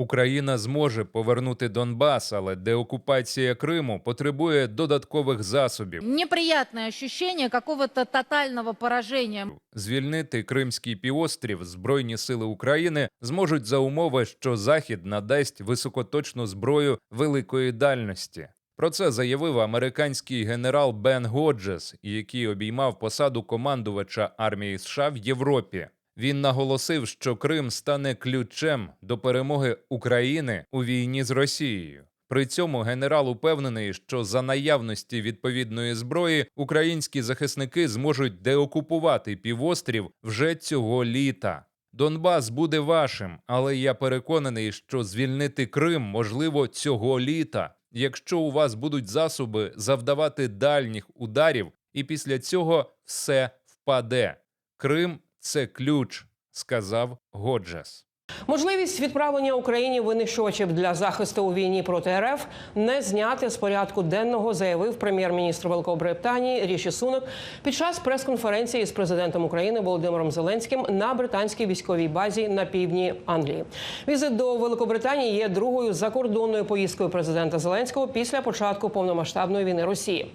Україна зможе повернути Донбас, але деокупація Криму потребує додаткових засобів. Неприятное ощущение какого-то тотального поражения. Звільнити Кримський півострів Збройні сили України зможуть за умови, що Захід надасть високоточну зброю великої дальності. Про це заявив американський генерал Бен Годжес, який обіймав посаду командувача армії США в Європі. Він наголосив, що Крим стане ключем до перемоги України у війні з Росією. При цьому генерал упевнений, що за наявності відповідної зброї українські захисники зможуть деокупувати півострів вже цього літа. Донбас буде вашим, але я переконаний, що звільнити Крим можливо цього літа, якщо у вас будуть засоби завдавати дальніх ударів, і після цього все впаде. Крим це ключ, сказав Годжес. Можливість відправлення Україні винищувачів для захисту у війні проти РФ не зняти з порядку денного, заявив прем'єр-міністр Великобританії Ріші Сунок під час прес-конференції з президентом України Володимиром Зеленським на британській військовій базі на півдні Англії. Візит до Великобританії є другою закордонною поїздкою президента Зеленського після початку повномасштабної війни Росії.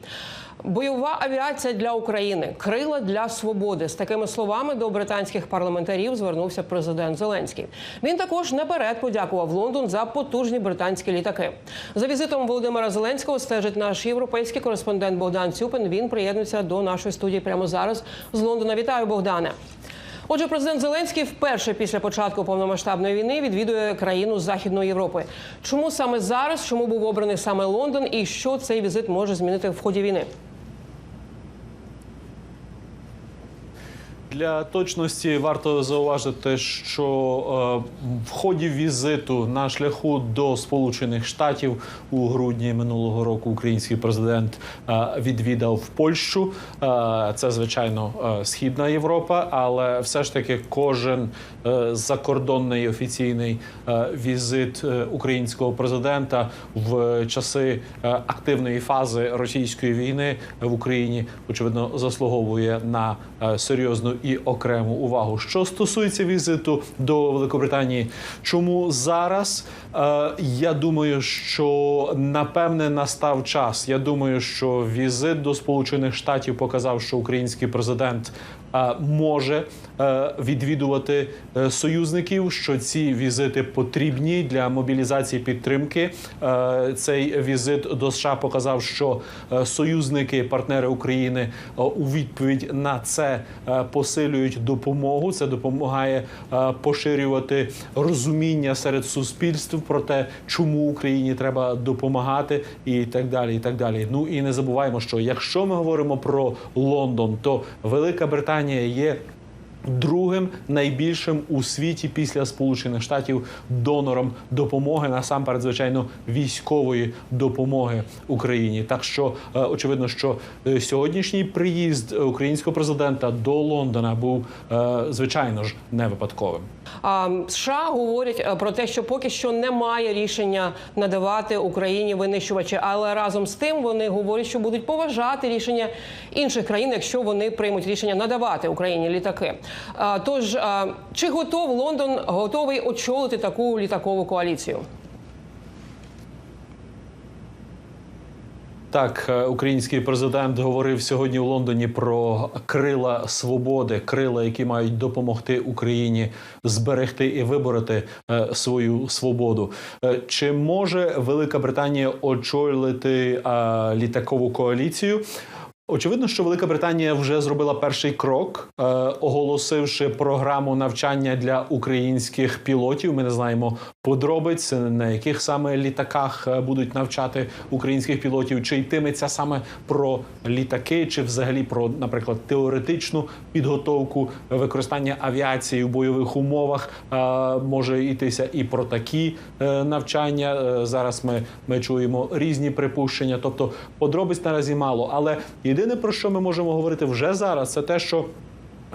Бойова авіація для України, крила для свободи. З такими словами до британських парламентарів звернувся президент Зеленський. Він також наперед подякував Лондон за потужні британські літаки. За візитом Володимира Зеленського стежить наш європейський кореспондент Богдан Цюпин. Він приєднується до нашої студії прямо зараз з Лондона. Вітаю, Богдане. Отже, президент Зеленський вперше після початку повномасштабної війни відвідує країну Західної Європи. Чому саме зараз? Чому був обраний саме Лондон? І що цей візит може змінити в ході війни? Для точності варто зауважити, що е, в ході візиту на шляху до Сполучених Штатів у грудні минулого року український президент е, відвідав Польщу. Е, це звичайно східна Європа, але все ж таки кожен закордонний офіційний візит українського президента в часи активної фази російської війни в Україні очевидно заслуговує на серйозну і окрему увагу. Що стосується візиту до Великобританії, чому зараз? Е, я думаю, що напевне настав час. Я думаю, що візит до Сполучених Штатів показав, що український президент може е, відвідувати е, союзників, що ці візити потрібні для мобілізації підтримки. Е, Цей візит до США показав, що союзники, партнери України у відповідь на це посилюють допомогу. Це допомагає поширювати розуміння серед суспільств про те, чому Україні треба допомагати, і так далі. І так далі. Ну і не забуваємо, що якщо ми говоримо про Лондон, то Велика Британія є. Другим найбільшим у світі після Сполучених Штатів донором допомоги насамперед, звичайно, військової допомоги Україні. Так що е, очевидно, що е, сьогоднішній приїзд українського президента до Лондона був е, звичайно ж не випадковим. США говорять е, про те, що поки що немає рішення надавати Україні винищувачі, але разом з тим вони говорять, що будуть поважати рішення інших країн, якщо вони приймуть рішення надавати Україні літаки. Тож чи готов Лондон готовий очолити таку літакову коаліцію? Так, е, український президент говорив сьогодні в Лондоні про крила свободи, крила, які мають допомогти Україні зберегти і вибороти е, свою свободу. Е, Чи може Велика Британія очолити літакову коаліцію? Очевидно, що Велика Британія вже зробила перший крок, е, оголосивши програму навчання для українських пілотів. Ми не знаємо подробиць, на яких саме літаках е, будуть навчати українських пілотів, чи йтиметься саме про літаки, чи взагалі про, наприклад, теоретичну підготовку використання авіації у бойових умовах. Е, може йтися і про такі е, навчання. Е, Зараз ми, ми чуємо різні припущення, тобто подробиць наразі мало. Але єдине про що ми можемо говорити вже зараз, це те, що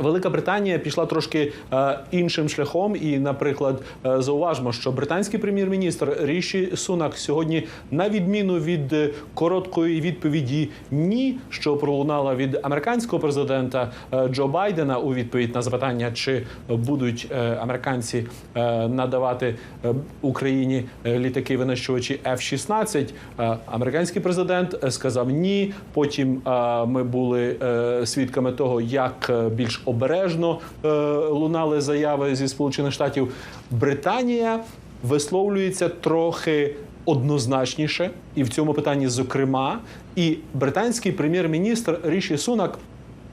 Велика Британія пішла трошки е, іншим шляхом, і, наприклад, е, зауважмо, що британський прем'єр-міністр Ріші Сунак сьогодні, на відміну від е, короткої відповіді ні, що пролунала від американського президента е, Джо Байдена у відповідь на запитання, чи будуть е, американці е, надавати е, Україні е, літаки винищувачі F-16, е, американський президент е, сказав ні. Потім е, ми були е, свідками того, як більш обережно е, лунали заяви зі Сполучених Штатів. Британія висловлюється трохи однозначніше, і в цьому питанні, зокрема, і британський прем'єр-міністр Ріші Сунак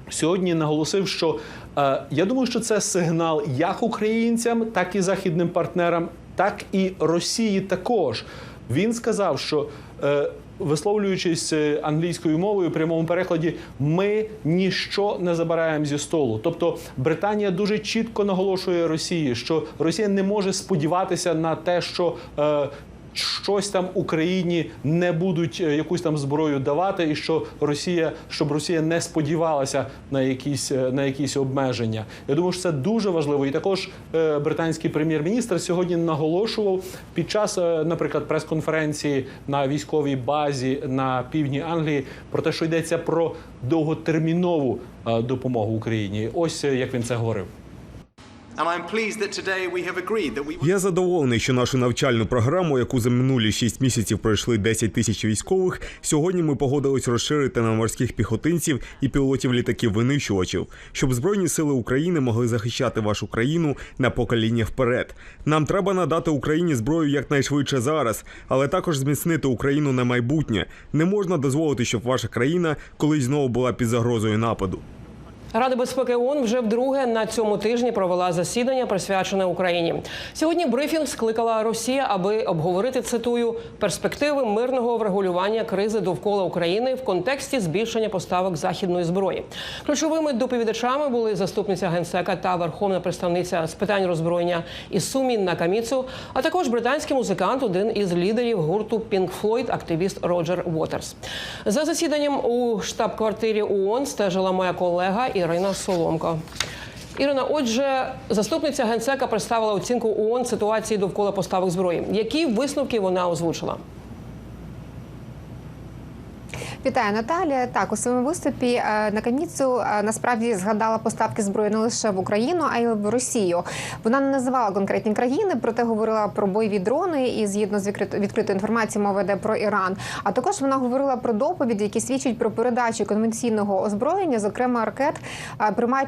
сьогодні наголосив, що е, я думаю, що це сигнал як українцям, так і західним партнерам, так і Росії також. Він сказав, що е, висловлюючись е, англійською мовою прямому перекладі, ми ніщо не забираємо зі столу. Тобто Британія дуже чітко наголошує Росії, що Росія не може сподіватися на те, що е, щось там Україні не будуть е, якусь там зброю давати, і що Росія, щоб Росія не сподівалася на якісь е, на якісь обмеження. Я думаю, що це дуже важливо. І також е, британський прем'єр-міністр сьогодні наголошував під час, наприклад, прес-конференції на військовій базі на півдні Англії про те, що йдеться про довготермінову допомогу Україні. Ось як він це говорив. Я задоволений, що нашу навчальну програму, яку за минулі 6 місяців пройшли 10 тисяч військових, сьогодні ми погодились розширити на морських піхотинців і пілотів літаків винищувачів, щоб збройні сили України могли захищати вашу країну на покоління вперед. Нам треба надати Україні зброю якнайшвидше зараз, але також зміцнити Україну на майбутнє. Не можна дозволити, щоб ваша країна колись знову була під загрозою нападу. Рада безпеки ООН вже вдруге на цьому тижні провела засідання, присвячене Україні. Сьогодні брифінг скликала Росія, аби обговорити цитую перспективи мирного врегулювання кризи довкола України в контексті збільшення поставок західної зброї. Ключовими доповідачами були заступниця генсека та верховна представниця з питань роззброєння Ісумі Накаміцу, а також британський музикант, один із лідерів гурту Pink Floyd, активіст Роджер Уотерс. За засіданням у штаб-квартирі ООН стежила моя колега Ірина Соломко. Ірина, отже, заступниця генсека представила оцінку ООН ситуації довкола поставок зброї. Які висновки вона озвучила? Вітаю, Наталія. Так, у своєму виступі е, на каміцу е, насправді згадала поставки зброї не лише в Україну, а й в Росію. Вона не називала конкретні країни, проте говорила про бойові дрони і згідно з відкрит- відкритою інформацією мова йде про Іран. А також вона говорила про доповіді, які свідчать про передачу конвенційного озброєння, зокрема ракет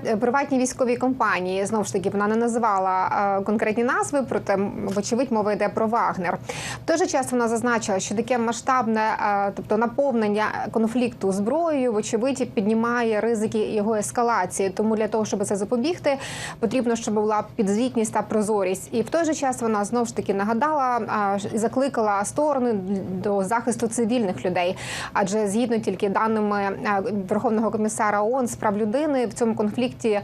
е, приватній військовій компанії. Знову ж таки, вона не називала конкретні назви, проте вочевидь мова йде про Вагнер. В той же час вона зазначила, що таке масштабне, тобто наповнення конфлікту зброєю, вочевидь, піднімає ризики його ескалації. Тому для того, щоб це запобігти, потрібно, щоб була підзвітність та прозорість. І в той же час вона знов ж таки нагадала і закликала сторони до захисту цивільних людей. Адже згідно тільки даними Верховного комісара ООН з прав людини в цьому конфлікті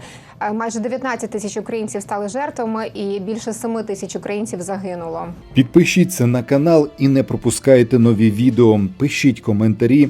майже 19 тисяч українців стали жертвами, і більше 7 тисяч українців загинуло. Підпишіться на канал і не пропускайте нові відео. Пишіть коментарі